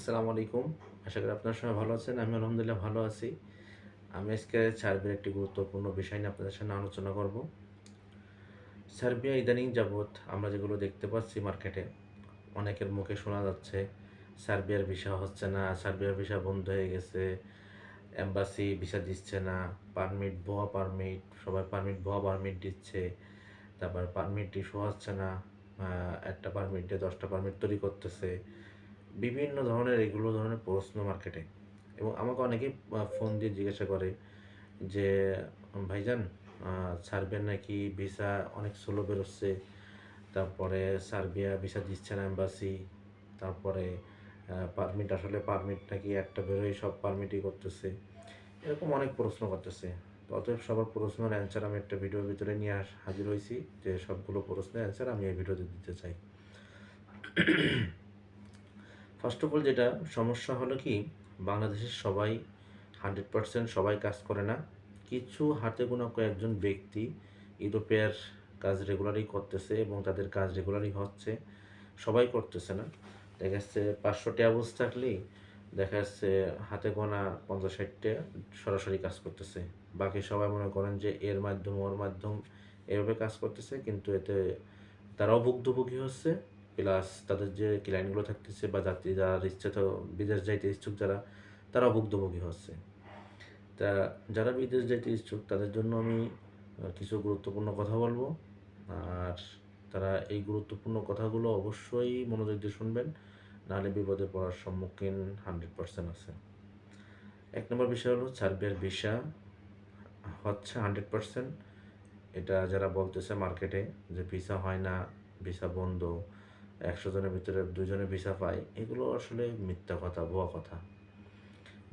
আসসালামু আলাইকুম। আশা করি আপনার সবাই ভালো আছেন, আমি আলহামদুলিল্লাহ ভালো আছি। আমি আজকে সার্বিয়ার একটি গুরুত্বপূর্ণ বিষয় নিয়ে আপনাদের সামনে আলোচনা করব। সার্বিয়া ইদানিং যাবৎ আমরা যেগুলো দেখতে পাচ্ছি মার্কেটে, অনেকের মুখে শোনা যাচ্ছে, সার্বিয়ার ভিসা হচ্ছে না, সার্বিয়ার ভিসা বন্ধ হয়ে গেছে, এম্বাসি ভিসা দিচ্ছে না, পারমিট, ভুয়া পারমিট, সবাই পারমিট, ভুয়া পারমিট দিচ্ছে, তারপর পারমিট ইস্যু হচ্ছে না একটা পারমিট দশটা পারমিট তৈরি করতেছে বিভিন্ন ধরনের এগুলো ধরনের প্রশ্ন মার্কেটে। এবং আমাকে অনেকেই ফোন দিয়ে জিজ্ঞাসা করে যে, ভাইজান সার্বিয়ার নাকি ভিসা অনেক স্লো বেরোচ্ছে? তারপরে সার্বিয়া ভিসা দিচ্ছে না এম্বাসি তারপরে পারমিট আসলে পারমিট নাকি একটা বেরোয়, সব পারমিটই করতেছে? এরকম অনেক প্রশ্ন করতেছে। অতএব সবার প্রশ্নের অ্যান্সার আমি একটা ভিডিওর ভিতরে নিয়ে হাজির হয়েছি, যে সবগুলো প্রশ্নের অ্যান্সার আমি এই ভিডিওতে দিতে চাই। ফার্স্ট অফ অল যেটা সমস্যা হলো কি, বাংলাদেশের সবাই হান্ড্রেড পার্সেন্ট সবাই কাজ করে না। কিছু হাতে গোনা কয়েকজন ব্যক্তি ইউরোপের কাজ রেগুলারই করতেছে এবং তাদের কাজ রেগুলারই হচ্ছে, সবাই করতেছে না। দেখা যাচ্ছে পাঁচশো ট্যাবুজ থাকলেই দেখা যাচ্ছে হাতে গোনা পঞ্চাশ ষাটটা সরাসরি কাজ করতেছে। বাকি সবাই মনে করেন যে এর মাধ্যম ওর মাধ্যম এভাবে কাজ করতেছে, কিন্তু এতে তারাও ভুক্তভোগী হচ্ছে। প্লাস তাদের যে ক্লায়েন্টগুলো থাকতেছে বা যাত্রী যারা ইচ্ছে তো বিদেশ যাইতে ইচ্ছুক যারা, তারা ভুক্তভোগী হচ্ছে। তা যারা বিদেশ যাইতে ইচ্ছুক, তাদের জন্য আমি কিছু গুরুত্বপূর্ণ কথা বলব। আর তারা এই গুরুত্বপূর্ণ কথাগুলো অবশ্যই মনোযোগ দিয়ে শুনবেন, নাহলে বিপদে পড়ার সম্মুখীন হান্ড্রেড পার্সেন্ট আছে। এক নম্বর বিষয় হলো সার্বিয়ার ভিসা হচ্ছে হান্ড্রেড পার্সেন্ট। এটা যারা বলতেছে মার্কেটে যে ভিসা হয় না, ভিসা বন্ধ একশো জনের ভিতরে দুজনে ভিসা পায়, এগুলো আসলে মিথ্যা কথা, ভুয়া কথা।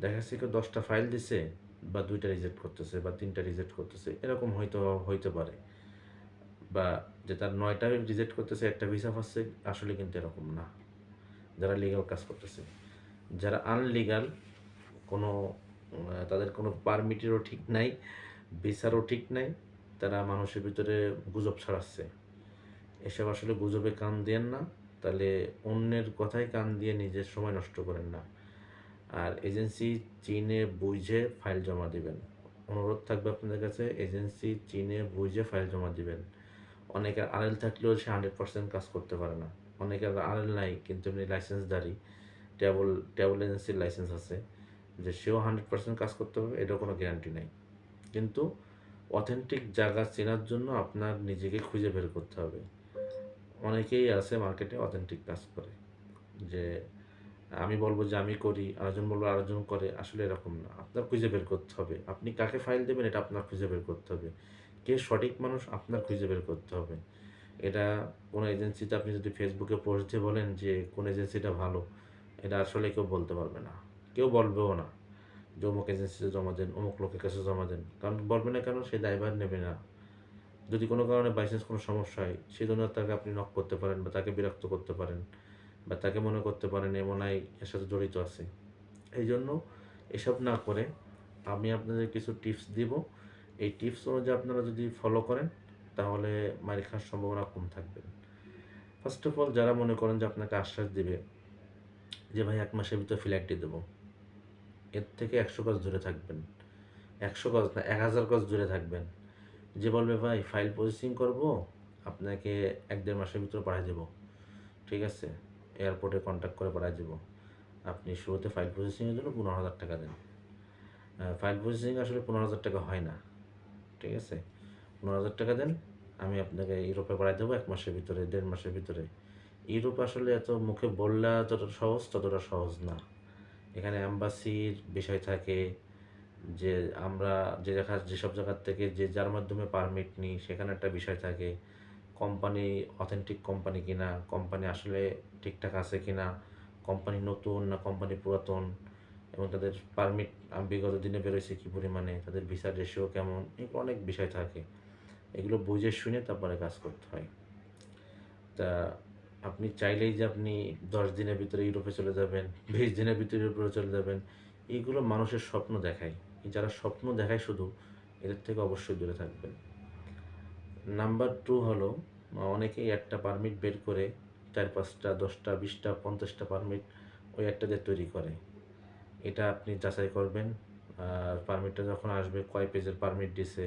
দেখা যাচ্ছে কেউ দশটা ফাইল দিছে বা দুইটা রিজেক্ট করতেছে বা তিনটা রিজেক্ট করতেছে, এরকম হয়তো, হইতে পারে। বা যে তার নয়টা রিজেক্ট করতেছে, একটা ভিসা পাচ্ছে, আসলে কিন্তু এরকম না। যারা লিগাল কাজ করতেছে। যারা আনলিগাল কোনো, তাদের কোনো পারমিটেরও ঠিক নাই, ভিসারও ঠিক নাই, তারা মানুষের ভিতরে গুজব ছড়াচ্ছে। এসব আসলে গুজবে কান দেন না। তাহলে অন্যের কথায় কান দিয়ে নিজের সময় নষ্ট করেন না। আর এজেন্সি চীনে বুঝে ফাইল জমা দিবেন। অনুরোধ থাকবে আপনাদের কাছে, এজেন্সি চীনে বুঝে ফাইল জমা দিবেন। অনেকের আরএল থাকলেও সে হান্ড্রেড পার্সেন্ট কাজ করতে পারে না। অনেকের আরএল নাই, কিন্তু এমনি লাইসেন্সদারি ট্রাভেল ট্রাভেল এজেন্সির লাইসেন্স আছে যে সেও হান্ড্রেড পার্সেন্ট কাজ করতে হবে এটার কোনো গ্যারান্টি নেই। কিন্তু অথেন্টিক জায়গা চেনার জন্য আপনার নিজেকে খুঁজে বের করতে হবে। অনেকেই আছে মার্কেটে অথেন্টিক কাজ করে। যে আমি বলব যে আমি করি, আরেকজন বলব আরেকজন করে, আসলে এরকম না। আপনার খুঁজে বের করতে হবে। আপনি কাকে ফাইল দেবেন এটা আপনার খুঁজে বের করতে হবে। কে সঠিক মানুষ আপনার খুঁজে বের করতে হবে। এটা কোনো এজেন্সিতে আপনি যদি ফেসবুকে পোস্ট দিয়ে বলেন যে কোন এজেন্সিটা ভালো, এটা আসলে কেউ বলতে পারবে না। কেউ বলবেও না। যে অমুক এজেন্সিতে জমা দেন, অমুক লোকের কাছে জমা দেন। কারণ বলবে না কেন, সে দায়ভার নেবে না। যদি কোনো কারণে বাইচান্স কোনো সমস্যা হয়, সেজন্য তাকে আপনি নক করতে পারেন বা তাকে বিরক্ত করতে পারেন বা তাকে মনে করতে পারেন এমন আই এর সাথে জড়িত আছে। এই জন্য এসব না করে আমি আপনাদের কিছু টিপস দিব। এই টিপস অনুযায়ী আপনারা যদি ফলো করেন, তাহলে মারি খাওয়ার সম্ভাবনা কম থাকবে। ফার্স্ট অফ অল যারা মনে করেন যে আপনাকে আশ্বাস দিবে যে, ভাই, এক মাসের ভিতরে ফ্ল্যাটটি দেবো। এর থেকে একশো গজ দূরে থাকবেন। একশো গজ না, এক হাজার গজ দূরে থাকবেন। যে বলবে, ভাই ফাইল প্রসেসিং করব, আপনাকে এক দেড় মাসের ভিতরে পাঠিয়ে দেবো। ঠিক আছে? এয়ারপোর্টে কন্ট্যাক্ট করে পাঠিয়ে দেবো। আপনি শুরুতে ফাইল প্রসেসিংয়ের জন্য পনেরো হাজার টাকা দেন। ফাইল প্রসেসিং আসলে পনেরো হাজার টাকা হয় না। ঠিক আছে? পনেরো হাজার টাকা দেন, আমি আপনাকে ইউরোপে পাঠিয়ে দেবো এক মাসের ভিতরে, দেড় মাসের ভিতরে। ইউরোপ আসলে এত মুখে বললে যতটা সহজ, ততটা সহজ না। এখানে অ্যাম্বাসির বিষয় থাকে যে আমরা যে জায়গা যেসব জায়গার থেকে যে যার মাধ্যমে পারমিট নিই, সেখানে একটা বিষয় থাকে কোম্পানি অথেন্টিক কোম্পানি কিনা কোম্পানি আসলে ঠিকঠাক আছে কিনা কোম্পানি নতুন না কোম্পানি পুরাতন, এবং তাদের পারমিট বিগত দিনে বেরোয়েছে কী পরিমাণে, তাদের ভিসা রেশিও কেমন, এগুলো অনেক বিষয় থাকে। এগুলো বুঝে শুনে তারপরে কাজ করতে হয়। তা আপনি চাইলেই যে আপনি দশ দিনের ভিতরে ইউরোপে চলে যাবেন, বিশ দিনের ভিতরে ইউরোপে চলে যাবেন এইগুলো মানুষের স্বপ্ন দেখায়। যারা স্বপ্ন দেখায় শুধু, এদের থেকে অবশ্যই দূরে থাকবেন। নাম্বার টু হলো, অনেকেই একটা পারমিট বের করে চার পাঁচটা, দশটা, বিশটা, পঞ্চাশটা পারমিট ওই একটা দিয়ে তৈরি করে। এটা আপনি যাচাই করবেন, আর পারমিটটা যখন আসবে, কয় পেজের পারমিট দিছে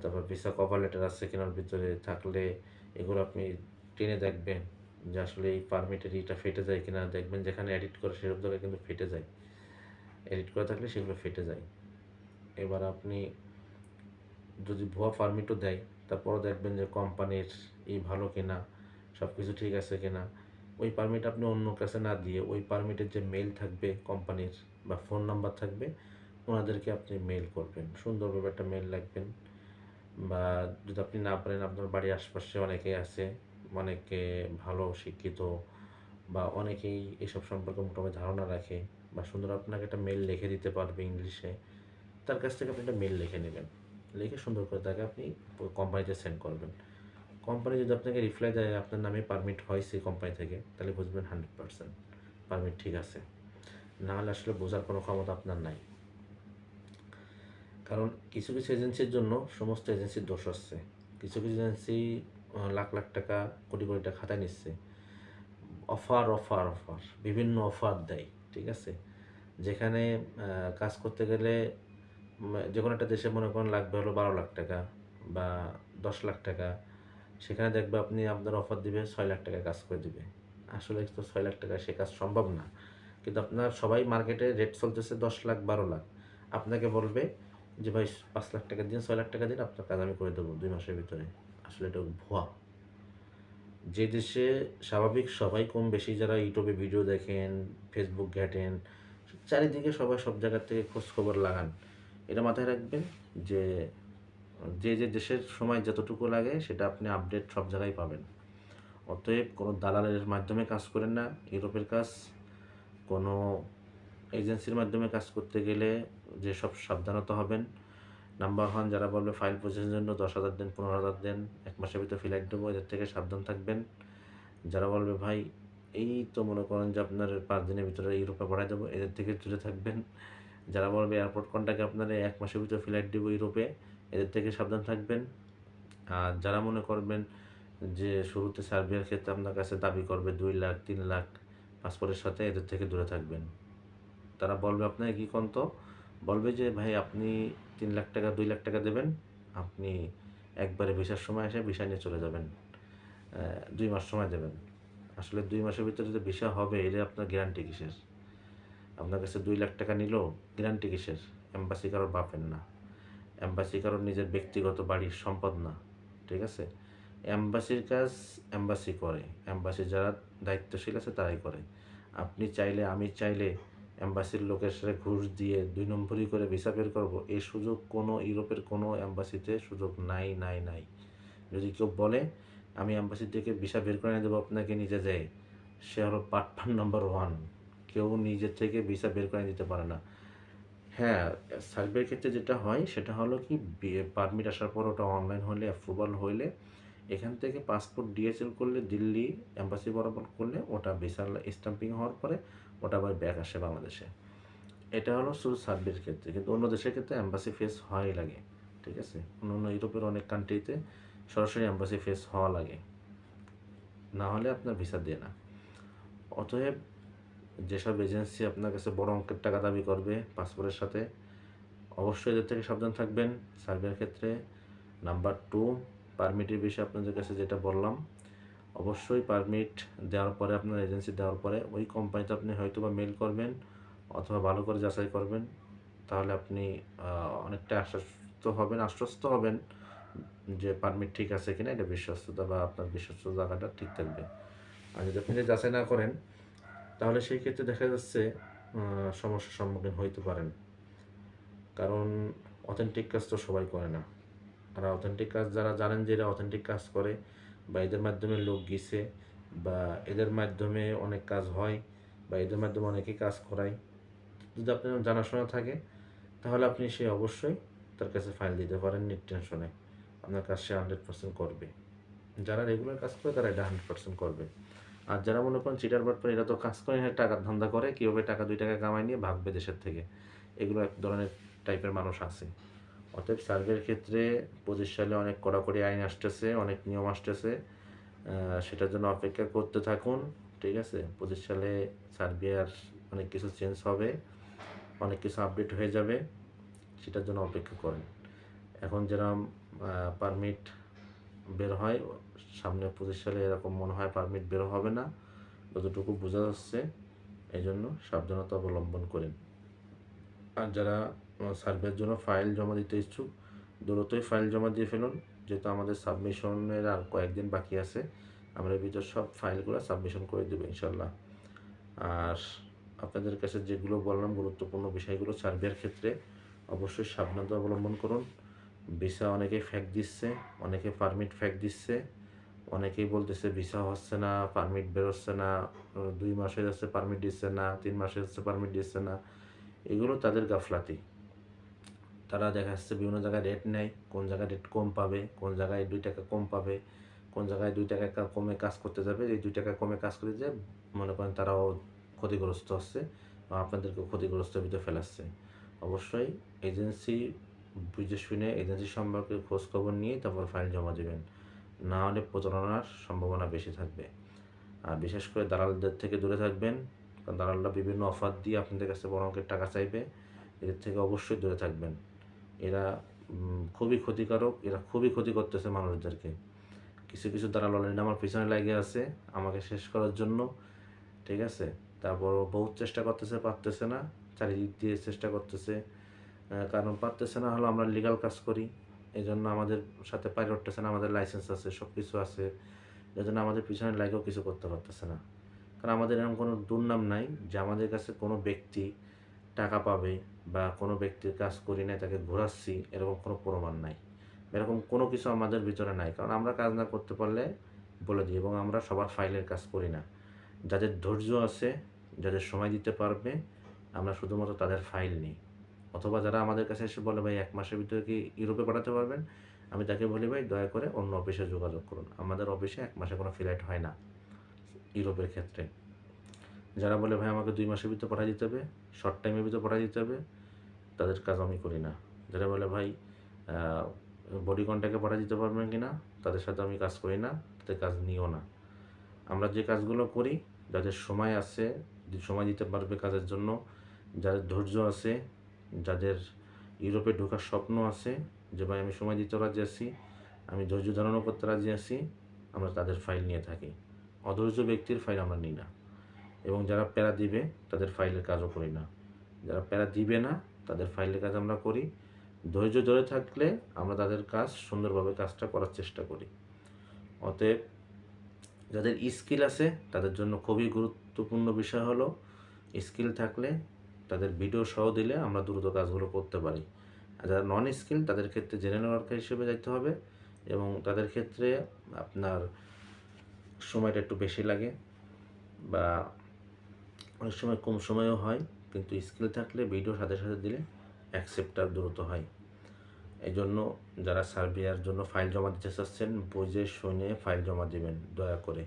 তারপর ভিসা কভার লেটার আছে কেনার ভিতরে থাকলে এগুলো আপনি টেনে দেখবেন যে আসলে এই পারমিটের ইটা ফেটে যায় কিনা। দেখবেন যেখানে এডিট করে সেরকম জায়গায় কিন্তু ফেটে যায়। এডিট করা থাকলে সেগুলো ফেটে যায়। এবার আপনি যদি ভুয়া পারমিটও দেয়, তারপরও দেখবেন যে কোম্পানির এই ভালো কিনা সব কিছু ঠিক আছে কিনা, ওই পারমিট আপনি অন্য কাছে না দিয়ে ওই পারমিটের যে মেল থাকবে কোম্পানির বা ফোন নাম্বার থাকবে, ওনাদেরকে আপনি মেল করবেন। সুন্দরভাবে একটা মেল রাখবেন বা যদি আপনি না পারেন, আপনার বাড়ির আশপাশে অনেকেই আছে, অনেকে ভালো, শিক্ষিত বা অনেকেই এসব সম্পর্কে মোটামুটি ধারণা রাখে। বা সুন্দর আপনাকে একটা মেল লিখে দিতে পারবে ইংলিশে, তার কাছ থেকে আপনি একটা মেল লিখে নেবেন। লিখে সুন্দর করে তাকে আপনি কোম্পানিতে সেন্ড করবেন। কোম্পানি যদি আপনাকে রিপ্লাই দেয়, আপনার নামে পারমিট হয়েছে কোম্পানি থেকে, তাহলে বুঝবেন হান্ড্রেড পার্সেন্ট পারমিট ঠিক আছে। না হলে আসলে বোঝার কোনো ক্ষমতা আপনার নাই। কারণ কিছু কিছু এজেন্সির জন্য সমস্ত এজেন্সির দোষ আসছে কিছু কিছু এজেন্সি লাখ লাখ টাকা, কোটি কোটি টাকা খাতায় নিচ্ছে। অফার অফার অফার বিভিন্ন অফার দেয়। ঠিক আছে? যেখানে কাজ করতে গেলে যে কোনো একটা দেশে মনে করেন লাগবে হলো বারো লাখ টাকা বা দশ লাখ টাকা। সেখানে দেখবে আপনি আপনার অফার দিবে ছয় লাখ টাকা কাজ করে দিবে। আসলে তো ছয় লাখ টাকা সে কাজ সম্ভব না। কিন্তু আপনার সবাই মার্কেটে রেট চলতেছে দশ লাখ, বারো লাখ। আপনাকে বলবে যে, ভাই, পাঁচ লাখ টাকা দিন, ছয় লাখ টাকা দিন, আপনার কাজ আমি করে দেবো দুই মাসের ভিতরে। আসলে এটা ভুয়া। যে দেশে স্বাভাবিক সবাই কম বেশি যারা ইউটিউবে ভিডিও দেখেন ফেসবুক ঘাটেন, চারিদিকে সবাই সব জায়গার থেকে খবর লাগান। এটা মাথায় রাখবেন যে যে যে দেশের সময় যতটুকু লাগে সেটা আপনি আপডেট সব জায়গায় পাবেন। অতএব কোনো দালালের মাধ্যমে কাজ করেন না। ইউরোপের কাজ, কোনো এজেন্সির মাধ্যমে কাজ করতে গেলে যে সব সাবধানতা হবেন। নাম্বার ওয়ান যারা বলবে ফাইল প্রসেসের জন্য দশ হাজার দেন, পনেরো হাজার দেন, এক মাসের ভিতরে ফ্লাইট দেবো, এদের থেকে সাবধান থাকবেন। যারা বলবে, ভাই, এই তো মনে করেন যে আপনার পাঁচ দিনের ভিতরে ইউরোপে পাঠাই দেবো, এদের থেকে দূরে থাকবেন। যারা বলবে এয়ারপোর্ট কন্ট্যাক্টে আপনার এক মাসের ভিতরে ফ্লাইট দেবো ইউরোপে, এদের থেকে সাবধান থাকবেন। আর যারা মনে করবেন যে শুরুতে সার্বিয়ার ক্ষেত্রে আপনার কাছে দাবি করবে দুই লাখ, তিন লাখ পাসপোর্টের সাথে, এদের থেকে দূরে থাকবেন। তারা বলবে আপনাকে কী কন্ত বলবে যে, ভাই, আপনি তিন লাখ টাকা, দুই লাখ টাকা দেবেন। আপনি একবারে ভিসার সময় এসে ভিসা নিয়ে চলে যাবেন। দুই মাস সময় দেবেন। আসলে দুই মাসের ভিতরে যে ভিসা হবে এটা আপনার গ্যারান্টি কিসের? আপনার কাছে দুই লাখ টাকা নিল, গ্যারান্টি কিসের? এম্বাসি কারোর বাপের না। এম্বাসি কারোর নিজের ব্যক্তিগত বাড়ির সম্পদ না। ঠিক আছে? এম্বাসির কাজ এম্বাসি করে। এম্বাসি যারা দায়িত্বশীল আছে, তারাই করে। আপনি চাইলে, আমি চাইলে এম্বাসির লোকের সাথে ঘুষ দিয়ে দুই নম্বরই করে ভিসা বের করব এই সুযোগ কোনো ইউরোপের কোনো এম্বাসিতে সুযোগ নাই নাই নাই। যদি কেউ বলে, আমি এম্বাসি থেকে ভিসা বের করে দেবো আপনাকে নিজে যায়, সে হলো পার্টনার নাম্বার ওয়ান কেউ নিজের থেকে ভিসা বের করে দিতে পারে না। হ্যাঁ সার্ভের ক্ষেত্রে যেটা হয়, সেটা হলো কি পারমিট আসার পর ওটা অনলাইন হলে অ্যাপ্রুভাল হইলে এখান থেকে পাসপোর্ট ডিএসএল করলে দিল্লি এম্বাসি বরাবর করলে ওটা ভিসা স্টাম্পিং হওয়ার পরে ওটা আবার ব্যাক আসে বাংলাদেশে। এটা হলো শুধু সার্ভের ক্ষেত্রে, কিন্তু অন্য দেশের ক্ষেত্রে অ্যাম্বাসি ফেস হওয়াই লাগে, ঠিক আছে? অন্য অন্য ইউরোপের অনেক কান্ট্রিতে সরাসরি অ্যাম্বাসি ফেস হওয়া লাগে, না হলে আপনার ভিসা দেয় না। অতএব যেসব এজেন্সি আপনার কাছে বড় অঙ্কের টাকা দাবি করবে পাসপোর্টের সাথে, অবশ্যই এদের থেকে সাবধান থাকবেন। সার্ভের ক্ষেত্রে নাম্বার টু পারমিটের বিষয়ে আপনাদের কাছে যেটা বললাম, অবশ্যই পারমিট দেওয়ার পরে, আপনার এজেন্সি দেওয়ার পরে, ওই কোম্পানিতে আপনি হয়তো বা মেল করবেন অথবা ভালো করে যাচাই করবেন, তাহলে আপনি অনেকটা আশ্বস্ত হবেন আশ্বস্ত হবেন যে পারমিট ঠিক আছে কিনা, এটা বিশ্বস্ততা বা আপনার বিশ্বস্ত জায়গাটা ঠিক থাকবে। আর যদি আপনি যাচাই না করেন, তাহলে সেই ক্ষেত্রে দেখা যাচ্ছে সমস্যার সম্মুখীন হইতে পারেন। কারণ অথেন্টিক কাজ তো সবাই করে না। আর অথেন্টিক কাজ, যারা জানেন যে এরা অথেন্টিক কাজ করে বা এদের মাধ্যমে লোক গেছে বা এদের মাধ্যমে অনেক কাজ হয় বা এদের মাধ্যমে অনেকেই কাজ করায়। যদি আপনার জানাশোনা থাকে, তাহলে আপনি সে অবশ্যই তার কাছে ফাইল দিতে পারেন, নিট টেনশনে। আপনার কাজ সে হান্ড্রেড পার্সেন্ট করবে। যারা রেগুলার কাজ করে, তারা এটা হান্ড্রেড পার্সেন্ট করবে। আর যারা মনে করেন চিটার বাট এরা তো কাজ করে না টাকার ধান্দা করে, কীভাবে টাকা দুই টাকা কামাই নিয়ে ভাগবে দেশের থেকে? এগুলো এক ধরনের টাইপের মানুষ আছে। অতএব সার্ভের ক্ষেত্রে পঁচিশ সালে অনেক কড়াকড়ি আইন আসতেছে, অনেক নিয়ম আসতেছে সেটার জন্য অপেক্ষা করতে থাকুন, ঠিক আছে? পঁচিশ সালে সার্বিয়ার অনেক কিছু চেঞ্জ হবে, অনেক কিছু আপডেট হয়ে যাবে, সেটার জন্য অপেক্ষা করেন। এখন যেরকম পারমিট বের হয়, সামনে পঁচিশ সালে এরকম মনে হয় পারমিট বের হবে না, যতটুকু বোঝা যাচ্ছে এই জন্য সাবধানতা অবলম্বন করেন। আর যারা সার্ভের জন্য ফাইল জমা দিতে ইচ্ছুক। দ্রুতই ফাইল জমা দিয়ে ফেলুন, যেহেতু আমাদের সাবমিশনের আর কয়েকদিন বাকি আছে। আমরা ভিতর সব ফাইলগুলো সাবমিশন করে দেবো ইনশাল্লাহ আর আপনাদের কাছে যেগুলো বললাম, গুরুত্বপূর্ণ বিষয়গুলো সার্ভের ক্ষেত্রে অবশ্যই সাবধানতা অবলম্বন করুন। ভিসা অনেকে ফ্যাক দিচ্ছে, অনেকে পারমিট ফ্যাক দিচ্ছে, অনেকেই বলতেছে ভিসা হচ্ছে না পারমিট বেরোচ্ছে না, দুই মাসে যাচ্ছে পারমিট দিচ্ছে না, তিন মাসে যাচ্ছে পারমিট দিচ্ছে না। এগুলো তাদের গাফলাতি। তারা দেখা যাচ্ছে বিভিন্ন জায়গায় রেট নেয়, কোন জায়গায় রেট কম পাবে, কোন জায়গায় দুই টাকা কম পাবে, কোন জায়গায় দুই টাকা কমে কাজ করতে যাবে। এই দুই টাকা কমে কাজ করে যে মনে করেন তারাও ক্ষতিগ্রস্ত হচ্ছে বা আপনাদেরকে ক্ষতিগ্রস্ত ভিতরে ফেলাচ্ছে। অবশ্যই এজেন্সি বুঝে শুনে এজেন্সি সম্পর্কে খোঁজ খবর নিয়ে তারপর ফাইল জমা দেবেন। না হলে প্রতারণার সম্ভাবনা বেশি থাকবে। আর বিশেষ করে দালালদের থেকে দূরে থাকবেন, কারণ দালালরা বিভিন্ন অফার দিয়ে আপনাদের কাছে বড় অঙ্কের টাকা চাইবে, এদের থেকে অবশ্যই দূরে থাকবেন। এরা খুবই ক্ষতিকারক, এরা খুবই ক্ষতি করতেছে মানুষদেরকে। কিছু কিছু দালাল অলরেডি আমার পিছনে লাগে আছে, আমাকে শেষ করার জন্য, ঠিক আছে? তারপর বহুত চেষ্টা করতেছে, পারতেছে না, চারিদিক দিয়ে চেষ্টা করতেছে কারণ পারতেছে না হলো আমরা লিগাল কাজ করি। এই জন্য আমাদের সাথে পাইরে উঠতেছে না, আমাদের লাইসেন্স আছে সব কিছু আছে। এই জন্য আমাদের পিছনে লাগেও কিছু করতে পারতেছে না। কারণ আমাদের এরকম কোনো দুর্নাম নাই যে আমাদের কাছে কোনো ব্যক্তি টাকা পাবে বা কোনো ব্যক্তির কাজ করি নাই, তাকে ঘোরাচ্ছি, এরকম কোনো প্রমাণ নাই। এরকম কোনো কিছু আমাদের ভিতরে নাই। কারণ আমরা কাজ না করতে পারলে বলে দিই, এবং আমরা সবার ফাইলের কাজ করি না। যাদের ধৈর্য আছে, যাদের সময় দিতে পারবে, আমরা শুধুমাত্র তাদের ফাইল নিই। অথবা যারা আমাদের কাছে এসে বলে, ভাই, এক মাসের ভিতরে কি ইউরোপে পাঠাতে পারবেন? আমি তাকে বলি, ভাই, দয়া করে অন্য অফিসে যোগাযোগ করুন। আমাদের অফিসে এক মাসে কোনো ফ্লাইট হয় না ইউরোপের ক্ষেত্রে। যারা বলে, ভাই, আমাকে দুই মাসের ভিতরে পাঠিয়ে দিতে হবে শর্ট টাইমের ভিতরে পাঠিয়ে দিতে হবে, তাদের কাজ আমি করি না। যারা বলে, ভাই বডি কন্ট্যাক্টে পাঠিয়ে দিতে পারবেন কি না তাদের সাথে আমি কাজ করি না, তাদের কাজ নিও না। আমরা যে কাজগুলো করি, যাদের সময় আছে, সময় দিতে পারবে কাজের জন্য, যাদের ধৈর্য আছে, যাদের ইউরোপে ঢোকার স্বপ্ন আছে, যে, ভাই, আমি সময় দিতে রাজি আছি, আমি ধৈর্য ধারণও করতে রাজি আছি, আমরা তাদের ফাইল নিয়ে থাকি। অধৈর্য ব্যক্তির ফাইল আমরা নিই না। এবং যারা প্যারা দিবে, তাদের ফাইলের কাজও করি না। যারা প্যারা দিবে না, তাদের ফাইলের কাজ আমরা করি। ধৈর্য ধরে থাকলে আমরা তাদের কাজ সুন্দরভাবে কাজটা করার চেষ্টা করি। অতএব যাদের স্কিল আছে, তাদের জন্য খুবই গুরুত্বপূর্ণ বিষয় হলো, স্কিল থাকলে তাদের ভিডিও সহ দিলে আমরা দ্রুত কাজগুলো করতে পারি। আর যারা নন স্কিল তাদের ক্ষেত্রে জেনারেল ওয়ার্কার হিসেবে যাইতে হবে এবং তাদের ক্ষেত্রে আপনার সময়টা একটু বেশি লাগে বা অনেক সময় কম সময়ও হয়, কিন্তু স্কিল থাকলে ভিডিও সাথে সাথে দিলে অ্যাকসেপ্টার দ্রুত হয়। এই জন্য যারা সার্বিয়ার জন্য ফাইল জমা দিতে চাচ্ছেন, বুঝে, শুনে ফাইল জমা দিবেন, দয়া করে।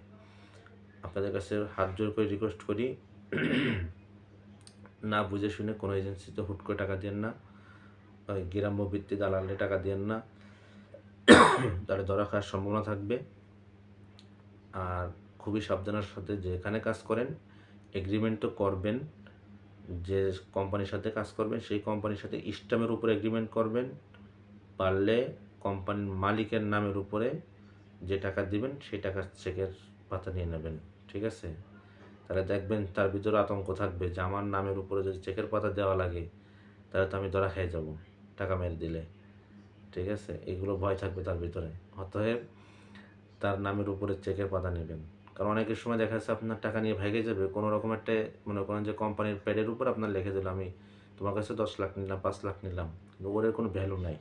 আপনাদের কাছে হাত জোর করে রিকোয়েস্ট করি, না বুঝে, শুনে কোনো এজেন্সিতে হুট করে টাকা দেন না গ্রাম্য ভিত্তি দালালে টাকা দেন না, তাহলে ধরা খাওয়ার সম্ভাবনা থাকবে। আর খুবই সাবধানের সাথে যেখানে কাজ করেন এগ্রিমেন্ট তো করবেন, যে কোম্পানির সাথে কাজ করবেন, সেই কোম্পানির সাথে স্টামের উপরে এগ্রিমেন্ট করবেন, পারলে কোম্পানির মালিকের নামের উপরে যে টাকা দিবেন, সেই টাকার চেকের পাতা নিয়ে নেবেন, ঠিক আছে? তাহলে দেখবেন তার ভিতরে আতঙ্ক থাকবে যে আমার নামের উপরে যদি চেকের পাতা দেওয়া লাগে, তাহলে তো আমি ধরা খেয়ে যাব টাকা মেরে দিলে, ঠিক আছে? এগুলো ভয় থাকবে তার ভিতরে। অতএব তার নামের উপরে চেকের পাতা নেবেন। কারণ অনেকের সময় দেখা যাচ্ছে আপনার টাকা নিয়ে ভেগে যাবে। কোনো রকম একটা মনে করেন যে কোম্পানির প্যাডের উপর আপনার লিখে দিল, আমি তোমার কাছে দশ লাখ নিলাম, পাঁচ লাখ নিলাম। কিন্তু ওর কোনো ভ্যালু নাই।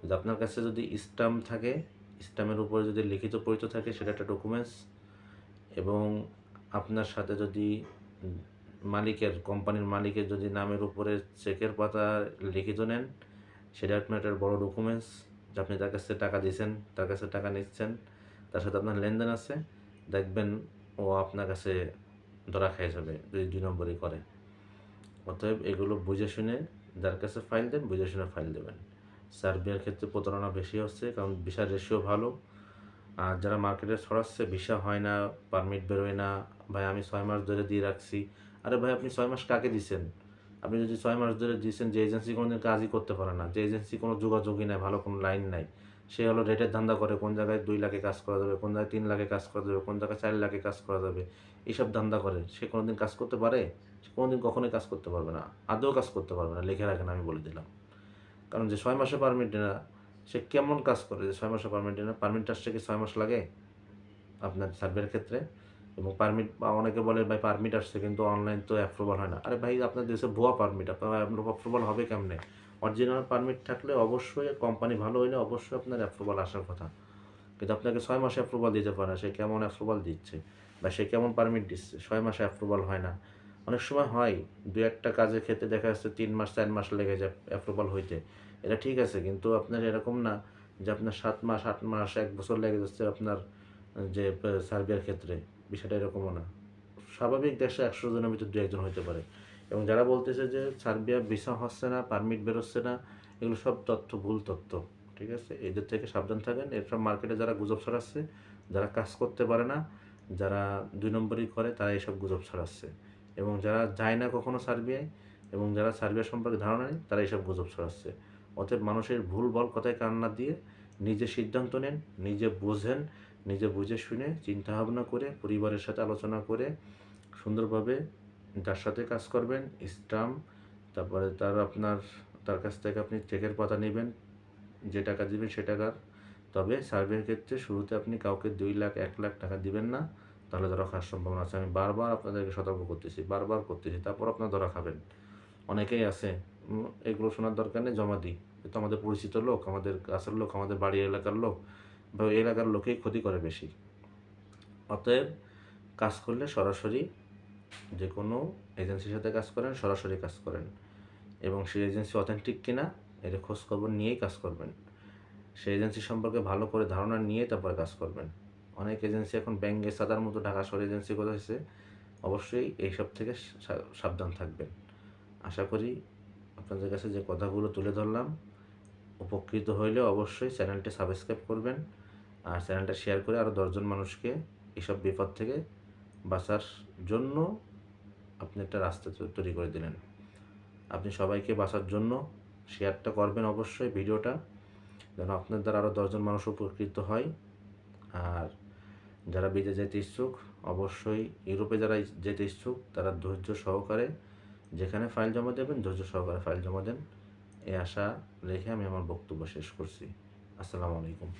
যদি আপনার কাছে যদি স্টাম্প থাকে স্টাম্পের উপরে যদি লিখিত পরিচয় থাকে, সেটা একটা ডকুমেন্টস এবং আপনার সাথে যদি মালিকের কোম্পানির মালিকের যদি নামের উপরে চেকের পাতা লিখিত নেন, সেটা আপনার একটা বড় ডকুমেন্টস যে আপনি তার কাছে টাকা দিয়েছেন, তার কাছে টাকা নিচ্ছেন, তার সাথে আপনার লেনদেন আছে। দেখবেন ও আপনার কাছে ধরা খেয়ে যাবে যদি দুই নম্বরই করে। অতএব এগুলো বুঝে শুনে যার কাছে ফাইল দেন, বুঝে শুনে ফাইল দেবেন। সার্বিয়ার ক্ষেত্রে প্রতারণা বেশি হচ্ছে, কারণ ভিসার রেশিও ভালো। আর যারা মার্কেটে ছড়াচ্ছে, ভিসা হয় না পারমিট বেরোয় না, ভাই, আমি ছয় মাস ধরে দিয়ে রাখছি। আরে ভাই, আপনি ছয় মাস কাকে দিছেন? আপনি যদি ছয় মাস ধরে দিয়েছেন, যে এজেন্সি কোনোদিন কাজই করতে পারে না, যে এজেন্সি কোনো যোগাযোগই নাই, ভালো কোনো লাইন নাই। সে হলো রেটের ধান্দা করে কোন জায়গায় দুই লাখে কাজ করা যাবে, কোন জায়গায় তিন লাখে কাজ করা যাবে, কোন জায়গায় চার লাখে কাজ করা যাবে, এইসব ধান্দা করে। সে কোনোদিন কাজ করতে পারে? সে কোনোদিন কখনোই কাজ করতে পারবে না। আদৌ কাজ করতে পারবে না, লিখে রাখেন আমি বলে দিলাম। কারণ যে ছয় মাসে পারমিট না, সে কেমন কাজ করে যে ছয় মাসে পারমিট না? পারমিট আসছে কি ছয় মাস লাগে? আপনার সার্ভের ক্ষেত্রে। এবং পারমিট বা অনেকে বলে, ভাই পারমিট আসছে কিন্তু অনলাইন তো অ্যাপ্রুভাল হয় না। আরে ভাই, আপনার দেশে ভুয়া পারমিট আপনার অ্যাপ্রুভাল হবে কেমনে? অরিজিনাল পারমিট থাকলে অবশ্যই কোম্পানি ভালো হইলে অবশ্যই আপনার অ্যাপ্রুভাল আসার কথা। কিন্তু আপনাকে ছয় মাসে অ্যাপ্রুভাল দিতে পারে না, সে কেমন অ্যাপ্রুভাল দিচ্ছে? বা সে কেমন পারমিট দিচ্ছে? ছয় মাসে অ্যাপ্রুভাল হয় না। অনেক সময় হয়, দু একটা কাজের ক্ষেত্রে দেখা যাচ্ছে তিন মাস, চার মাস লেগে যায় অ্যাপ্রুভাল হইতে। এটা ঠিক আছে, কিন্তু আপনার এরকম না যে আপনার সাত মাস, আট মাস, এক বছর লেগে যাচ্ছে আপনার যে সার্বিয়ার ক্ষেত্রে। বিষয়টা এরকমও না। স্বাভাবিক দেশে একশো জনের ভিতর দু একজন হতে পারে। এবং যারা বলতেছে যে সার্বিয়া ভিসা হচ্ছে না পারমিট বেরোচ্ছে না, এগুলো সব তথ্য, ভুল তথ্য, ঠিক আছে? এদের থেকে সাবধান থাকেন। এসব মার্কেটে যারা গুজব ছড়াচ্ছে, যারা কাজ করতে পারে না, যারা দুই নম্বরই করে তারা এইসব গুজব ছড়াচ্ছে। এবং যারা যায় না কখনো সার্বিয়ায়, এবং যারা সার্বিয়া সম্পর্কে ধারণা নেই তারা এইসব গুজব ছড়াচ্ছে। অতএব মানুষের ভুল বল কথায় কান্না দিয়ে নিজে সিদ্ধান্ত নেন, নিজে বোঝেন, নিজে বুঝে শুনে চিন্তা ভাবনা করে, পরিবারের সাথে আলোচনা করে, সুন্দরভাবে যার সাথে কাজ করবেন, স্টাম্প, তারপরে তার আপনার, তার কাছ থেকে আপনি চেকের পাতা নেবেন, যে টাকা দেবেন সে টাকার। তবে সার্ভের ক্ষেত্রে শুরুতে আপনি কাউকে দুই লাখ, এক লাখ টাকা দিবেন না, তাহলে ধরা খাওয়ার সম্ভাবনা আছে। আমি বারবার আপনাদেরকে সতর্ক করতেছি, বারবার করতেছি, তারপর আপনার ধরা খাবেন। অনেকেই আছে এগুলো শোনার দরকার নেই, জমা দিই। তো আমাদের পরিচিত লোক, আমাদের কাছের লোক, আমাদের বাড়ির এলাকার লোক, বা এলাকার লোকেই ক্ষতি করে বেশি। অতএব কাজ করলে সরাসরি যে কোনো এজেন্সির সাথে কাজ করেন, সরাসরি কাজ করেন। এবং সেই এজেন্সি অথেন্টিক কিনা, এটা খোঁজ খবর নিয়েই কাজ করবেন। সেই এজেন্সি সম্পর্কে ভালো করে ধারণা নিয়ে তারপরে কাজ করবেন। অনেক এজেন্সি এখন ব্যাঙ্গে সাদার মতো ঢাকা শহর এজেন্সি হয়েছে অবশ্যই এইসব থেকে সাবধান থাকবেন। আশা করি আপনাদের কাছে যে কথাগুলো তুলে ধরলাম, উপকৃত হইলে অবশ্যই চ্যানেলটি সাবস্ক্রাইব করবেন আর চ্যানেলটা শেয়ার করে আরও দশজন মানুষকে এসব বিপদ থেকে বাঁচার জন্য আপনি একটা রাস্তা তৈরি করে দিলেন। আপনি সবাইকে বাঁচার জন্য শেয়ারটা করবেন অবশ্যই ভিডিওটা, যেন আপনার দ্বারা আরও দশজন মানুষ উপকৃত হয়। আর যারা বিদেশে যেতে ইচ্ছুক, অবশ্যই ইউরোপে যারা যেতে ইচ্ছুক, তারা ধৈর্য সহকারে যেখানে ফাইল জমা দেবেন, ধৈর্য সহকারে ফাইল জমা দেন। এই আশা রেখে আমি আমার বক্তব্য শেষ করছি। আসসালামু আলাইকুম।